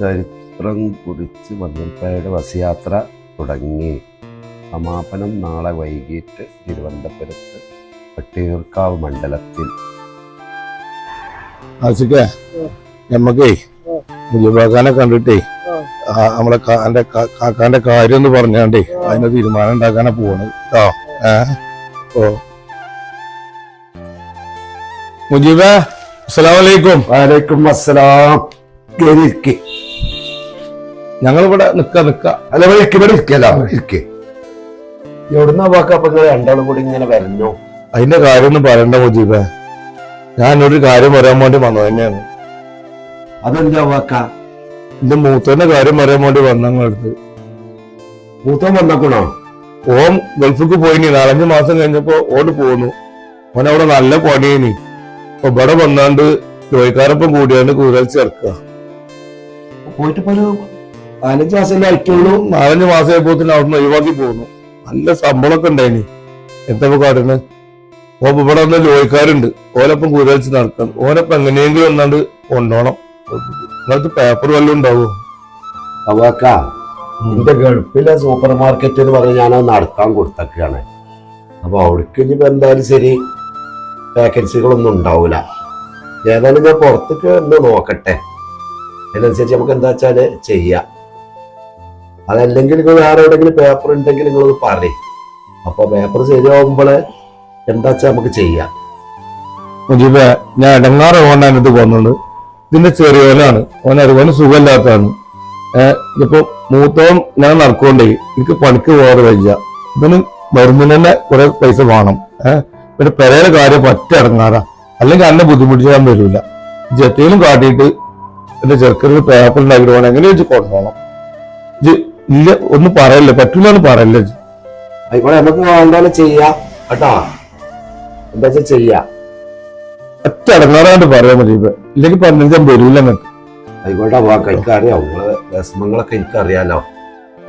ചരിത്രം കുറിച്ച് മഞ്ഞൾപ്പായുടെ ബസ് തുടങ്ങി. സമാപനം നാളെ വൈകിട്ട് തിരുവനന്തപുരത്ത് പട്ടിയൂർക്കാവ് മണ്ഡലത്തിൽ. ആസിക്കേ നമ്മക്കേ കണ്ടിട്ടേ ആ, നമ്മളെ എന്റെ കാക്കാന്റെ കാര്യം എന്ന് പറഞ്ഞാണ്ടേ അതിന് തീരുമാനം ഉണ്ടാക്കാനാ പോണത് കേട്ടോ ഏ ഓ. മുജീബ അസ്സലാമലൈക്കും വലൈക്കും അസ്സലാം. ഞങ്ങൾ ഇവിടെ നിക്ക നിക്ക. അല്ല ഇവിടെ ഇവിടെ ഇരിക്കല്ലോ ഇരിക്കെ. എവിടുന്ന രണ്ടാളും കൂടി ഇങ്ങനെ വരുന്നു അതിന്റെ കാര്യം ഒന്നും പറയണ്ട മുജീബ. ഞാൻ ഒരു കാര്യം പറയാൻ വേണ്ടി വന്നത് തന്നെയാണ്. അതെന്താ വാക്ക? എന്റെ മൂത്തന്റെ കാര്യം പറയാൻ വേണ്ടി വന്നങ്ങടുത്ത് മൂത്തൻ വന്നക്കണോ? ഓൻ ഗൾഫിക്ക് പോയിനി. നാലഞ്ച് മാസം കഴിഞ്ഞപ്പോ ഓട് പോന്നു. ഓൻ അവിടെ നല്ല പണിയേനി. അപ്പൊ ഇവിടെ വന്നാണ്ട് ജോലിക്കാരൊപ്പം കൂടിയാണ്ട് കൂടുതൽ ചേർക്കുക പോയിട്ട് ഇപ്പൊ മാസമല്ലേ ആയിട്ടുള്ളൂ. നാലഞ്ച് മാസമായപ്പോത്തിന് അവിടുന്ന് ഒഴിവാക്കി പോകുന്നു. നല്ല ശമ്പളമൊക്കെ ഉണ്ടായിനി. എന്താ കാട്ടണ്? ഓ ഇവിടെ വന്ന ജോലിക്കാരുണ്ട്. ഓലപ്പം കുതിരലിച്ച് നടക്കണം. ഓനപ്പം എങ്ങനെയെങ്കിലും ഒന്നാണ്ട് കൊണ്ടോണം. നിങ്ങൾക്ക് പേപ്പർ വല്ലതും ഉണ്ടാവോ? അവക്ക എന്റെ ഗൾഫിലെ സൂപ്പർ മാർക്കറ്റ് എന്ന് പറഞ്ഞ് ഞാനത് നടത്താൻ കൊടുത്തൊക്കെയാണ്. അപ്പൊ അവിടേക്ക് ഇനിയിപ്പോ എന്തായാലും ശരി വേക്കൻസികളൊന്നും ഉണ്ടാവില്ല ഏതായാലും ഞാൻ പുറത്തേക്ക് ഒന്ന് നോക്കട്ടെ. അതിനനുസരിച്ച് നമുക്ക് എന്താ വെച്ചാൽ ചെയ്യാം. അതല്ലെങ്കിൽ നിങ്ങൾ വേറെ എവിടെയെങ്കിലും പേപ്പർ ഉണ്ടെങ്കിൽ നിങ്ങളത് പറയും. അപ്പൊ പേപ്പർ ശരിയാവുമ്പോൾ എന്താ വെച്ചാൽ നമുക്ക് ചെയ്യാം. ഞാൻ ഇടങ്ങാറ് ഓനാണ് പോകുന്നത് ഇതിന്റെ ചെറിയവനാണ് ഓൻ അതുപോലെ സുഖമില്ലാത്തതാണ്. ഇപ്പൊ മൂത്തവൻ ഞാൻ നടക്കൊണ്ടേ എനിക്ക് പണിക്ക് പോകാതെ വയ്യ. ഇതിന് തന്നെ കുറെ പൈസ വേണം. ഏഹ് പിന്നെ പെരയുടെ കാര്യം പറ്റ ഇറങ്ങാറാ അല്ലെങ്കിൽ അന്നെ ബുദ്ധിമുട്ടിച്ചാൻ വരില്ല ജറ്റയിലും കാട്ടിയിട്ട് എന്റെ ചെറുക്കൊരു പേപ്പർ ഉണ്ടാക്കിയിട്ട് പോകണം എങ്ങനെ വെച്ച് കൊണ്ടുപോകണം? ഇല്ല ഒന്ന് പറയല്ലേ പറ്റൂല എന്ന് പറയല്ലേ. ആയിക്കോട്ടെ നമുക്ക് എന്തായാലും ചെയ്യാം കേട്ടോ? എന്താ ചെയ്യാം? ഒറ്റ ഇടങ്ങാറാണ്ട് പറയാൻ മതി ഇല്ലെങ്കിൽ പറഞ്ഞാൽ വരൂല അങ്ങോട്ട്. ആയിക്കോട്ടെ വാക്ക് എനിക്കറിയാം. നിങ്ങൾ വിഷമങ്ങളൊക്കെ എനിക്കറിയാലോ.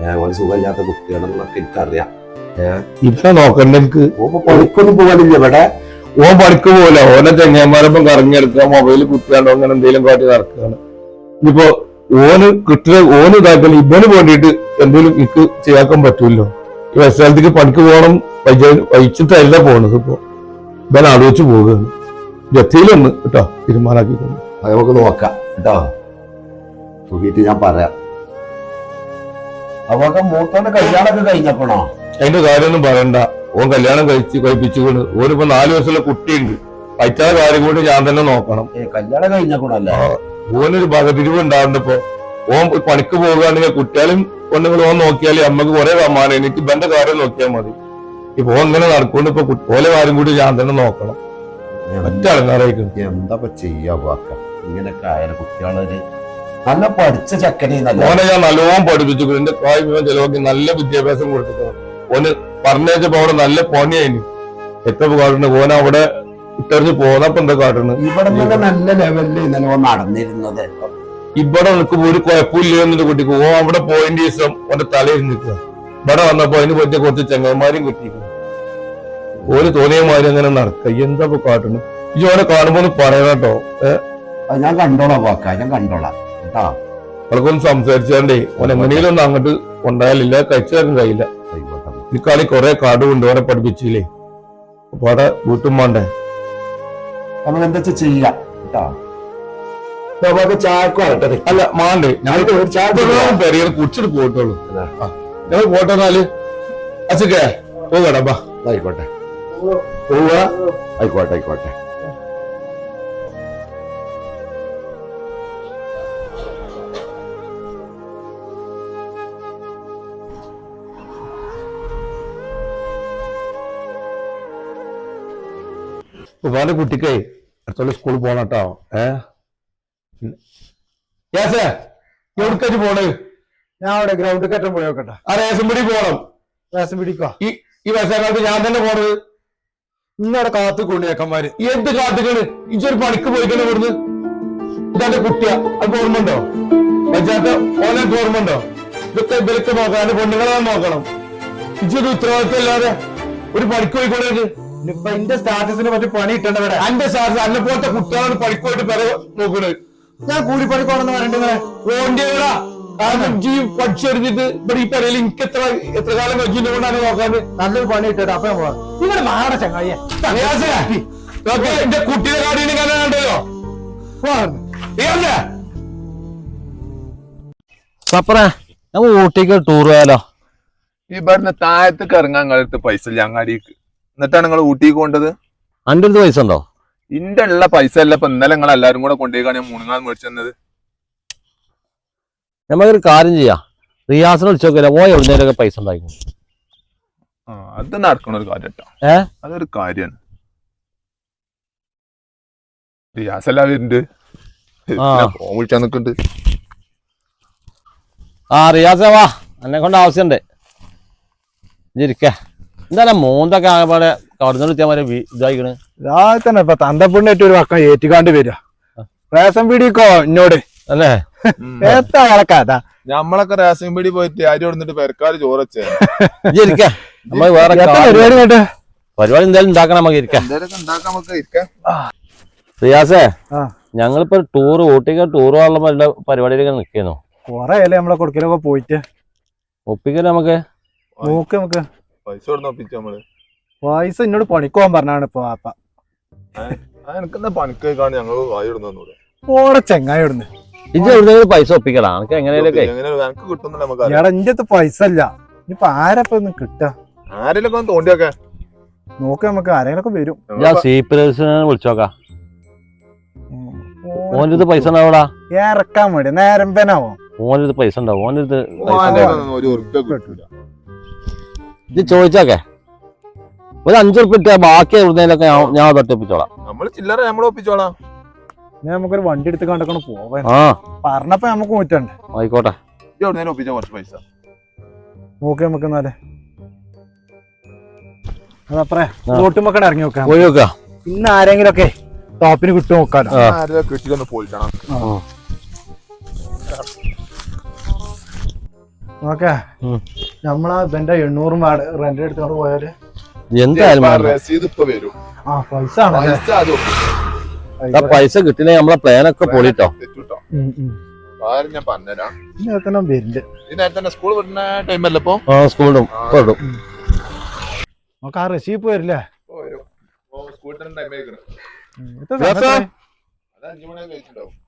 ഞങ്ങൾ സുഖമില്ലാത്ത കുട്ടികളെന്നൊക്കെ എനിക്കറിയാം. ഇപ്പൊ നോക്കണ്ട എനിക്ക്. പണിക്കൊന്നും പോകാനില്ല ഇവിടെ. ഓൻ പണിക്ക് പോല ഓനെ ചെങ്ങന്മാരൊപ്പം കറങ്ങിയെടുക്കുക മൊബൈൽ കുത്തിയാണ്ടോ അങ്ങനെ എന്തെങ്കിലും കാട്ടി നടക്കുകയാണ്. ഇനിയിപ്പോ ഓന് കിട്ടുന്ന ഓന് ഇതാക്കണം ഇവന് വേണ്ടിയിട്ട് എന്തെങ്കിലും എനിക്ക് ചെയ്യാക്കാൻ പറ്റൂല്ലോ. ഈ വയസ്സാലത്തേക്ക് പണിക്ക് പോകണം വഹിച്ചിട്ടല്ല പോണത് ഇപ്പോ. ഇവൻ ആലോചിച്ച് പോകുകയാണ് ജത്തിയിലൊന്ന് കേട്ടോ തീരുമാനാക്കിക്കൊണ്ട് അത് നമുക്ക് നോക്കാം കേട്ടോ. നോക്കിയിട്ട് ഞാൻ പറയാം. അവക്ക് മൂത്തോന്റെ കല്യാണമൊക്കെ കഴിഞ്ഞപ്പോണോ അതിന്റെ കാര്യമൊന്നും പറയണ്ട. ഓൻ കല്യാണം കഴിച്ച് കഴിപ്പിച്ചുകൊണ്ട് ഓനിപ്പോ നാല് വയസ്സുള്ള കുട്ടിയുണ്ട്. പറ്റാ കാര്യം കൂടി ഞാൻ തന്നെ നോക്കണം. കല്യാണം കഴിഞ്ഞപ്പോണല്ലേ ഓനൊരു ഭഗതിരിവ് ഉണ്ടാകുന്നപ്പോ ഓൻ പണിക്ക് പോകുകയാണെങ്കിൽ കുട്ടികളും പെണ്ണുങ്ങളും ഓൻ നോക്കിയാലേ അമ്മയ്ക്ക് കുറെ സമ്മാനം എനിക്ക് ഇവന്റെ കാര്യം നോക്കിയാൽ മതി. ഇപ്പൊ ഇങ്ങനെ നടക്കൊണ്ട് ഇപ്പൊ ഓലെ കാര്യം കൂടി ഞാൻ തന്നെ നോക്കണം. ഒറ്റ അടങ്ങാറായിരിക്കും എന്താ ഇപ്പൊ ചെയ്യാ വാക്ക? ഇങ്ങനെയൊക്കെ ആയാലും കുട്ടികളൊരു നല്ല പഠിച്ച ചക്കനീന്നല്ല ഓനെ ഞാൻ നല്ലോണം പഠിപ്പിച്ചു എന്റെ കായ് ചെലവാക്കി നല്ല വിദ്യാഭ്യാസം കൊടുത്തിട്ടുണ്ട്. ഓന് പറഞ്ഞേച്ചപ്പോ അവിടെ നല്ല പണിയായിരുന്നു എത്ര കാട്ടുന്നത് ഓന അവിടെ ഇട്ടറിഞ്ഞ് പോന്നപ്പോ എന്താ കാട്ടുന്നത് ഇവിടെ നല്ല ലെവലിൽ ഇന്നലെ നടന്നിരുന്നത്. ഇവിടെ നിൽക്കുമ്പോ ഒരു കുഴപ്പമില്ല എന്നിട്ട് കുട്ടിക്ക്. ഓ അവിടെ പോയിന്റ് ദിവസം ഓന്റെ തലയിൽ നിൽക്കുക. ഇവിടെ വന്നപ്പോ അതിന് പറ്റിയ കുറച്ച് ചെങ്ങന്മാരും കിട്ടിയിരിക്കുന്നു ഓര് തോന്നിയമാരും അങ്ങനെ നടക്കുക എന്താ കാട്ടുന്നത് ഈ ഓനെ കാണുമ്പോ ഒന്ന് പറയണം കേട്ടോ. ഞാൻ കണ്ടോളാം വാക്ക ഞാൻ കണ്ടോളാം. കേട്ടോ? അവൾക്കൊന്ന് സംസാരിച്ചാണ്ടേ. ഓൻ എങ്ങനെയും ഒന്ന് അങ്ങോട്ട് കൊണ്ടായാലില്ല തരാൻ കഴിയില്ല. ഇക്കാളി കുറെ കാർഡുണ്ട് ഓനെ പഠിപ്പിച്ചില്ലേ. അപ്പൊ അവിടെ വീട്ടും വേണ്ടേ വെച്ചാ ചെയ്യാം? കേട്ടോ? നമുക്ക് ചായക്ക് വരട്ടെ അല്ല മാണ്ടേ. ഞാൻ പെരിയ കുടിച്ചിട്ട് പോയിട്ടുള്ളൂ. ഞങ്ങൾ പോട്ടെന്നാൽ അച്ഛക്കേ പോകടാ ബാ ആയിക്കോട്ടെ. പോവുക. ആയിക്കോട്ടെ ആയിക്കോട്ടെ. ഉപാന്റെ കുട്ടിക്കേ അടുത്തുള്ള സ്കൂളിൽ പോകണം കേട്ടോ ഏ? യാസേ എവിടേക്കാച്ച് പോണ്? ഞാൻ അവിടെ ഗ്രൗണ്ട് കയറ്റം പോയി നോക്കട്ടെ ആ റേഷൻ പിടി പോണം. വേഷം പിടിക്കോ? ഈ ഈ വയസ്സാക്കാലത്ത് ഞാൻ തന്നെ പോണത്. ഇന്നവിടെ കാത്തു കൊണ്ടിയേക്കന്മാര് എന്ത് കാത്തുകൾ ഇച്ചൊരു പണിക്ക് പോയിക്കണേ ഇവിടുന്ന്? ഇതാന്റെ കുട്ടിയാ. അത് ഓർമ്മണ്ടോ പഞ്ചായത്ത് ഓനെ ഓർമ്മണ്ടോ ഇതൊക്കെ ഇവരൊക്കെ നോക്കണം. എന്റെ പെണ്ണുങ്ങളെ നോക്കണം. ഇച്ചൊരു ഉത്തരവാദിത്വം ഇല്ലാതെ ഒരു പണിക്ക് പോയിക്കൊണ്ടേ ഇപ്പൊ എന്റെ സ്റ്റാറ്റസിന് പറ്റി പണി ഇട്ടണ്ടവിടെ അന്റെ സാർ അന്നെ പോലത്തെ കുട്ടികളാണ് പണിക്ക് പോയിട്ട് പെര നോക്കണത്. ഞാൻ കൂലിപ്പണിക്കോണെന്ന് പറയണ്ടേ വേണ്ടിയതാ കാരണം ജി ഇവിടെ ഈ പെരയിൽ എനിക്ക് എത്ര എത്ര കാലം കഴിച്ചിട്ട് കൊണ്ടാണ് നോക്കാൻ നല്ലൊരു പണി ഇട്ടിട്ട് അപ്പൊ പോവാ. നിങ്ങളുടെ മാട ചങ്ങായി എന്റെ കുട്ടിയുടെ കാര്യം കണ്ടല്ലോ. സപ്പറേ നമ്മ ഊട്ടിക്ക് ടൂർ പോയാലോ? ഇവിടുന്ന് താഴത്തേക്ക് ഇറങ്ങാൻ കഴിഞ്ഞിട്ട് പൈസ ഇല്ല. അങ്ങാടിക്ക് എന്നിട്ടാണ് നിങ്ങൾ ഊട്ടിക്ക് കൊണ്ടത് അന്റെ അടുത്ത് പൈസ ഉണ്ടോ? ഇന്റെ ഉള്ള പൈസ അല്ല ഇപ്പൊ ഇന്നലെ നിങ്ങൾ എല്ലാരും കൂടെ കൊണ്ടുപോയിക്കാണ് ഞാൻ മൂന്നാം മേടിച്ചത് നമുക്കൊരു കാര്യം ചെയ്യാം. റിയാസിനെ വിളിച്ചോക്കില്ല പോയ എവിടുന്നേലൊക്കെ പൈസ ഉണ്ടായിരിക്കും ആ അത് നടക്കണ ഒരു കാര്യം കേട്ടോ ഏ? അതൊരു കാര്യാണ്. റിയാസ് എല്ലാം വരുന്നുണ്ട് ആ. ഫോൺ വിളിച്ചാ നിക്കുന്നുണ്ട് ആ റിയാസേ വാ. എന്നെ കൊണ്ട് ആവശ്യമുണ്ട് ഇരിക്ക. എന്തായാലും മൂന്നൊക്കെ ആകെ കടന്നു വിളിച്ചാൽ മതി വി- ഇതായിക്കണ്. രാവിലെ തന്നെ ഇപ്പൊ തന്തപ്പിണ്ണിട്ട് ഒരു വക്കം ഏറ്റിക്കാണ്ട് വരിക. റേഷൻ പീടിക്കോ എന്നോട് അല്ലേ? നമ്മളൊക്കെ റേഷൻ പീടി പോയിട്ട് അരി കൊടുത്തിട്ട് പെരക്കാര് ചോറച്ചേ. ഇരിക്ക. നമ്മൾ വേറെ പരിപാടി കേട്ടോ പരിപാടി എന്തായാലും ഉണ്ടാക്കണം നമുക്ക് ഇരിക്കാം. റിയാസേ ഞങ്ങളിപ്പോ ടൂർ ഊട്ടിക്ക് ടൂർ പോകാനുള്ള പരിപാടിയിലൊക്കെ നിക്കുന്നു കൊറേ അല്ലേ നമ്മളെ കൊടുക്കലൊക്കെ പോയിട്ട്? ഒപ്പിക്കൽ നമുക്ക് നോക്ക് നമുക്ക്. പൈസ കൊടുന്ന് ഒപ്പിച്ചു നമ്മൾ? പൈസ എന്നോട് പണിക്കോൻ പറഞ്ഞാണ് ഇപ്പൊ വാപ്പ. എനിക്കെന്താ പണിക്ക് കാണി ഞങ്ങൾ ഓടെ ചെങ്ങായി ഇടുന്നു. ഇജ്ജ് പൈസ ഒപ്പിക്കടാ എനിക്ക് എങ്ങനെയൊക്കെ എങ്ങനെ എനിക്ക് കിട്ടുന്നില്ല നമുക്ക് എടാ ഇന്റെ അടുത്ത് പൈസ അല്ല ഇനിയിപ്പൊ ആരപ്പൊ ഒന്ന് കിട്ടാ? ആരെങ്കിലും ഒന്ന് തോണ്ടിയൊക്കെ. നോക്ക് നമുക്ക് ആരെങ്കിലൊക്കെ വരും. ഞാൻ സീപ്രസിനെ വിളിച്ചോക്കാം. ഉം. ഓന്റെ അടുത്ത് പൈസ ഉണ്ടാവൂടാ? ഇറക്കാൻ വേണ്ടി നേരമ്പനാവോ ഓന്റെ അടുത്ത് പൈസ ഉണ്ടാവും. ഓന്റെ അടുത്ത് പൈസ ഉണ്ടാവും. ഇത് ചോദിച്ചോക്കെ. ഒരു അഞ്ചു റുപ്യ ഇട്ടാ ബാക്കി എവിടുന്നേലൊക്കെ ഞാൻ ഞാൻ തൊട്ടിപ്പിച്ചോളാം നമ്മൾ ചില്ലറ നമ്മൾ ഒപ്പിച്ചോളാം. ഞാൻ നമുക്കൊരു വണ്ടി എടുത്ത് കണ്ടക്കണം പോവാൻ ആ. പറഞ്ഞപ്പോ നമുക്ക് മുറ്റണ്ട് ആയിക്കോട്ടെ. ഇത് എവിടുന്നേലും ഒപ്പിച്ച കുറച്ച് പൈസ? നോക്കി നമുക്ക് എന്നാലേ. അതപ്പറേ ഇറങ്ങി നോക്കാം. പോയി നോക്ക. ഇന്ന് ആരെങ്കിലും ഒക്കെ ടോപ്പിന് കിട്ടും നോക്കാലോ? ആ. ആരുടെ കിട്ടിയിട്ടൊന്ന് പോയിട്ടാണ്. നോക്കേ ഉം. നമ്മളാ ഇവന്റെ എണ്ണൂറും വാട റെന്റ് എടുത്തോണ്ട് പോയാൽ എന്തായാലും. രസീത് ഇപ്പൊ വരും. പൈസ പൈസ അത്? ആ പൈസ കിട്ടില്ലേ നമ്മളെ പ്ലാനൊക്കെ പൊളിട്ടോ. തെറ്റുട്ടോ. ഞാൻ പറഞ്ഞുതരാം. തന്നെ സ്കൂൾ വിടുന്ന ടൈമല്ല ഇപ്പൊ? ആ സ്കൂളും നമുക്ക് ആ റെസീപ്പ് വരില്ലേ? ടൈം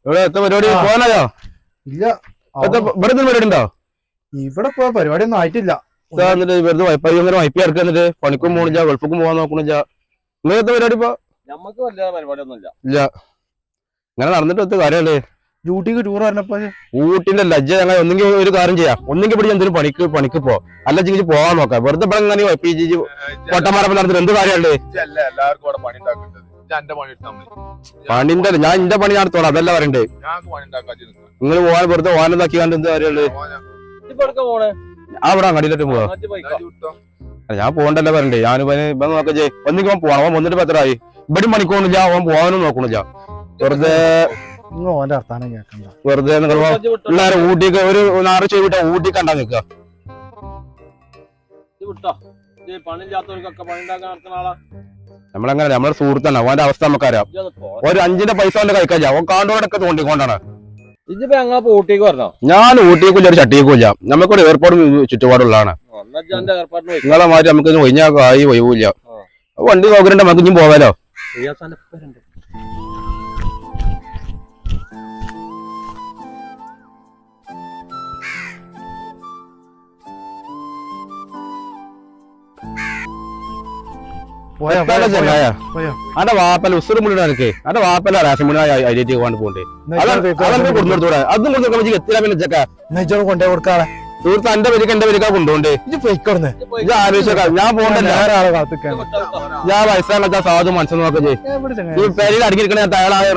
ഇവിടെ എത്ര പരിപാടി. ഇല്ല. ഇവിടെ പരിപാടി ഉണ്ടോ? ഇവിടെ ഇപ്പൊ പരിപാടി ഒന്നും ആയിട്ടില്ല. എന്നിട്ട് വെറുതെ വൈപ്പായി ഇങ്ങനെ വൈപ്പി ഇറക്കുക എന്നിട്ട് പണിക്കും പോണില്ല ഗൾഫിക്കും പോകാൻ നോക്കണില്ല ഇങ്ങനത്തെ പരിപാടി ഇപ്പൊ നമുക്ക് വലിയ പരിപാടിയൊന്നുമില്ല. ഇല്ല. ഇങ്ങനെ നടന്നിട്ട് ഒത്ത കാര്യമല്ലേ? ഡ്യൂട്ടിക്ക് ടൂർ പറഞ്ഞപ്പോ ഊട്ടിന്റെ ലജ്ജ ഞങ്ങൾ ഒന്നെങ്കിൽ ഒരു കാര്യം ചെയ്യാം. ഒന്നെങ്കിൽ പിടിച്ച് എന്തെങ്കിലും പണിക്ക് പണിക്ക് പോ. അല്ല ചിങ്ങി പോവാൻ നോക്കാം. വെറുതെ ഇവിടെ ഇങ്ങനെ വൈപ്പി ചേച്ചി പൊട്ടന്മാരപ്പം നടന്നിട്ട് എന്ത് കാര്യമല്ലേ എല്ലാവർക്കും അവിടെ പണി പണിന്റെ ഞാൻ എന്റെ പണി നടത്തോളാം അതല്ല പറയണ്ടേ? നിങ്ങൾ പോവാൻ വെറുതെ ഓനെന്താക്കി കണ്ട് എന്ത് കാര്യമുള്ളൂ ആ ഇവിടെ അങ്ങടിയിലോട്ട് പോവാ. ഞാൻ പോകണ്ടല്ലേ പറയണ്ടേ ഞാൻ ഇപ്പൊ ഇവൻ നോക്കാം ചെയ് ഒന്നിക്ക് പോവാം. അവൻ വന്നിട്ട് പത്രമായി ഇവിടെ മണിക്കോണില്ല അവൻ പോകാനും നോക്കണില്ല വെറുതെ ഓന്റെ അർത്ഥാനം കേൾക്കണ്ട വെറുതെ നിങ്ങൾ പിള്ളേരെ ഊട്ടിക്ക് ഒരു നാറ് വിട്ടാ ഊട്ടി കണ്ടാ നിക്ക നമ്മളെങ്ങനെ നമ്മളെ സുഹൃത്താണ് അവന്റെ അവസ്ഥ നമുക്കറിയാം. ഒരു അഞ്ചിന്റെ പൈസ കൊണ്ട് കഴിക്കാൻ അവൻ കാണ്ടോടൊക്കെ തോണ്ടിക്കൊണ്ടാണ്. ഇജ്ജിപ്പോ ഞങ്ങൾ ഊട്ടിക്ക് വരണോ? ഞാൻ ഊട്ടിക്കില്ല ഒരു ചട്ടിക്കില്ല. നമുക്കൊരു എയർപോർട്ട് ചുറ്റുപാടുള്ളതാണ്. നിങ്ങളെ മാറ്റി നമുക്ക് ഒഴിഞ്ഞാൽ ആയി ഒഴിവില്ല. വണ്ടി നോക്കണ്ട നമുക്ക് ഇനി പോകാലോ ചങ്ങായ. പോയോ? അന്റെ വാപ്പല ഉസുറ് മുടി എനിക്ക് അന്റെ വാപ്പല റേഷൻ മുടി ഐഡിയ കൊണ്ട് പോകണ്ടേ അതൊക്കെ കൊടുത്തോടെ അതും കൊടുത്തു എത്തിയാ പിന്നെ ചെക്ക നെയ്ച്ചോറ് കൊണ്ടേ കൊടുക്കാളെ സുഹൃത്ത് എന്റെ പേരിക്ക് എന്റെ പേരിക്കാ കൊണ്ടുപോണ്ടേ ഇത് ഇത് ആലോചിച്ചേക്കാം. ഞാൻ പോകണ്ടല്ല. ഞാൻ വയസ്സാണ് സാധു മനസ്സിൽ നോക്കാം ഈ പേരിൽ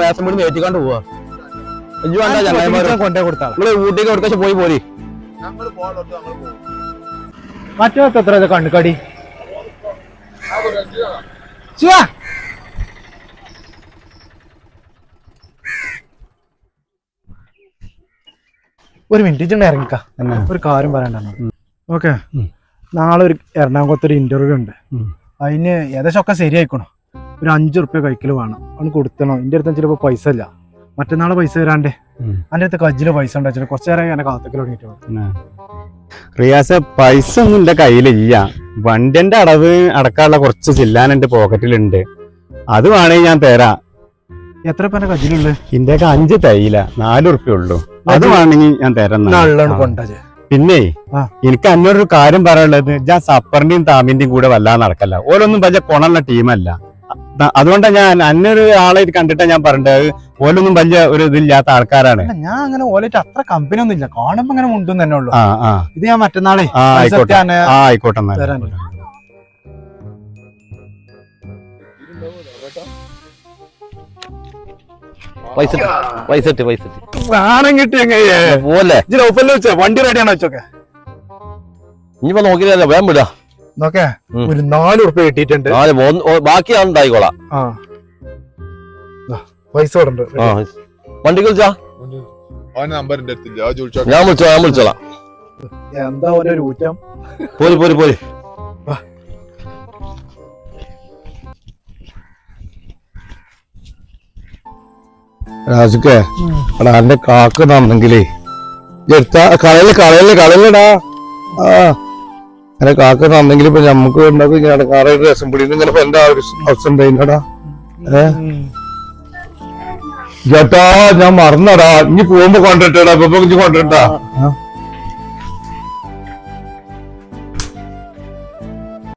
റേഷൻ മുടി പോവാ. കൊണ്ടേ നിങ്ങൾ ഊട്ടിക്ക് പോയി പോരി. മറ്റേ എത്ര ഇത് കണ്ണുകടി? ശിവ. ഒരു മിനിറ്റ് ഇജ്ജ് ഇറങ്ങിക്ക. ഒരു കാര്യം പറയണ്ടെന്ന് ഓക്കെ. നാളെ ഒരു എറണാകുളത്ത് ഒരു ഇന്റർവ്യൂ ഉണ്ട്. അതിന് ഏകദേശം ഒക്കെ ശരിയായിക്കണോ. ഒരു അഞ്ചു റുപ്യ കൈക്കൽ വേണം. അവന് കൊടുത്തണോ. എന്റെ അടുത്ത് ചിലപ്പോൾ പൈസ ഇല്ല. മറ്റന്നാളെ പൈസ തരാണ്ടേ. എന്റെ അടുത്ത് കജ്ജിൽ പൈസ ഉണ്ടാച്ചിട്ട് കുറച്ചു നേരം എന്റെ കാത്തക്കൽ ഓടിയിട്ട് റിയാസ പൈസ ഒന്നും എന്റെ കയ്യിലില്ല. വണ്ടിന്റെ അടവ് അടക്കാനുള്ള കുറച്ച് ചില്ലാൻ എന്റെ പോക്കറ്റിലുണ്ട്. അത് വേണമെങ്കിൽ ഞാൻ തരാ. എത്ര പേരെ എന്റെ ഇതിന്റെ ഒക്കെ അഞ്ച് തൈല നാല് ഉറുപ്പ്യ ഉള്ളൂ. അത് വേണമെങ്കിൽ ഞാൻ തരാം പിന്നെ എനിക്ക് അന്നൊരു കാര്യം പറയാനുള്ളത്. ഞാൻ സപ്പറിന്റെയും താമിന്റെയും കൂടെ വല്ലാതെ നടക്കല്ല. ഓരോന്നും വലിയ കൊണുള്ള ടീമല്ല അ- അതുകൊണ്ടാ ഞാൻ അന്നൊരു ആളെ കണ്ടിട്ടാ ഞാൻ പറഞ്ഞത്. ഓലൊന്നും വലിയ ഒരു ഇതില്ലാത്ത ആൾക്കാരാണ്. ഞാൻ അങ്ങനെ ഓലായിട്ട് അത്ര കമ്പനി ഒന്നും ഇല്ല. കാണുമ്പോ അങ്ങനെ മുണ്ടും തന്നെ ഉള്ളു. ഇത് ഞാൻ മറ്റന്നാളെ ആയിക്കോട്ടെ. ആയിക്കോട്ടെ. പൈസ പൈസ പൈസ ഇട്ട്. സാധനം കിട്ടി എങ്ങനെ പോലെ. വണ്ടി റെഡിയാണ് വെച്ചോക്കെ? ഇനിയിപ്പോ നോക്കിയില്ല വേഗം വിടാ. നോക്കേ ഒരു നാല് ഉറുപ്പ്യ കിട്ടിയിട്ടുണ്ട് ബാക്കി ഉണ്ടായിക്കോളാം. ആ. ദാ, പൈസ വിളിച്ചാ? ചോദിച്ചോ ഞാൻ വിളിച്ചോ ഞാൻ വിളിച്ചോളാം. എന്താ ഓരോ ഒരു ഊറ്റം പോരി പോരി. പോരി രാജുക്കേ എടാ എന്റെ കാക്ക നന്നെങ്കിലേ എടുത്ത കളയൽ കളയൽ കളയലടാ ആ. എന്റെ കാക്ക തന്നെങ്കിൽ ഇപ്പൊ നമുക്ക് ഉണ്ടാക്കും ഇങ്ങനെ കാറേ രസം. പിടിയിൽ ഇങ്ങനെ എന്റെ അവസ്ഥ ഉണ്ടായിട്ടാ ഏ? ചേട്ടാ ഞാൻ മറന്നടാ. ഇനി പോകുമ്പോ കൊണ്ടിട്ടാ ഇപ്പൊ ഇനി കൊണ്ടിട്ടാ